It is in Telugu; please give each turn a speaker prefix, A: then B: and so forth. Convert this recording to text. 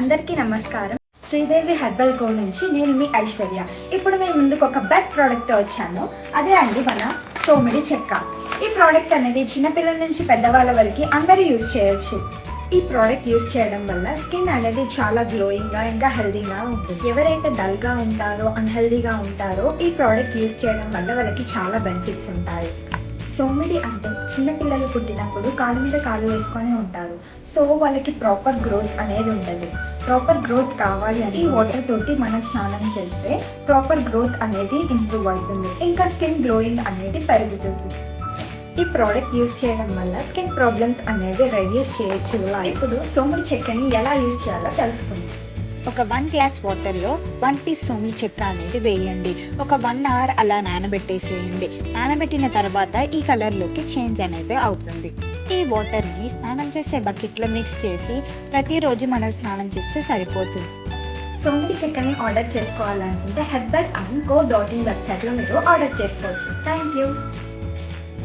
A: అందరికీ నమస్కారం. శ్రీదేవి హెర్బల్ గో నుంచి నేను మీ ఐశ్వర్య. ఇప్పుడు మేము ముందుకు ఒక బెస్ట్ ప్రోడక్ట్ వచ్చాను. అదే అండి మన సోమిడి చెక్క. ఈ ప్రోడక్ట్ అనేది చిన్నపిల్లల నుంచి పెద్దవాళ్ళ వరకు అందరూ యూజ్ చేయొచ్చు. ఈ ప్రోడక్ట్ యూస్ చేయడం వల్ల స్కిన్ అనేది చాలా గ్లోయింగ్గా ఇంకా హెల్దీగా ఉంటుంది. ఎవరైతే డల్గా ఉంటారో అన్హెల్దీగా ఉంటారో ఈ ప్రోడక్ట్ యూస్ చేయడం వల్ల వాళ్ళకి చాలా బెనిఫిట్స్ ఉంటాయి. సోమిడి అంటే చిన్నపిల్లలు పుట్టినప్పుడు కాలు మీద కాలు వేసుకొని ఉంటారు. సో వాళ్ళకి ప్రాపర్ గ్రోత్ అనేది ఉండదు ప్రాపర్ గ్రోత్ కావాలి అని వాటర్ తోటి మనం స్నానం చేస్తే ప్రాపర్ గ్రోత్ అనేది ఇంప్రూవ్ అవుతుంది. ఇంకా స్కిన్ గ్లోయింగ్ అనేది పెరుగుతుంది. ఈ ప్రోడక్ట్ యూస్ చేయడం వల్ల స్కిన్ ప్రాబ్లమ్స్ అనేది రెడ్యూస్ చేయొచ్చు. ఇప్పుడు సోముడి చెక్కని ఎలా యూస్ చేయాలో తెలుసుకుందాం.
B: ఒక వన్ గ్లాస్ వాటర్లో వన్ పీస్ సోమి చెక్క అనేది వేయండి. ఒక వన్ అవర్ అలా నానబెట్టేసేయండి. నానబెట్టిన తర్వాత ఈ కలర్లోకి చేంజ్ అనేది అవుతుంది. ఈ వాటర్ని స్నానం చేసే బకెట్లో మిక్స్ చేసి ప్రతిరోజు మనం స్నానం చేస్తే సరిపోతుంది.
A: సోముడి చెక్కని ఆర్డర్ చేసుకోవాలనుకుంటే herbal and go dot in వెబ్సైట్లో మీరు ఆర్డర్ చేసుకోవచ్చు. Thank you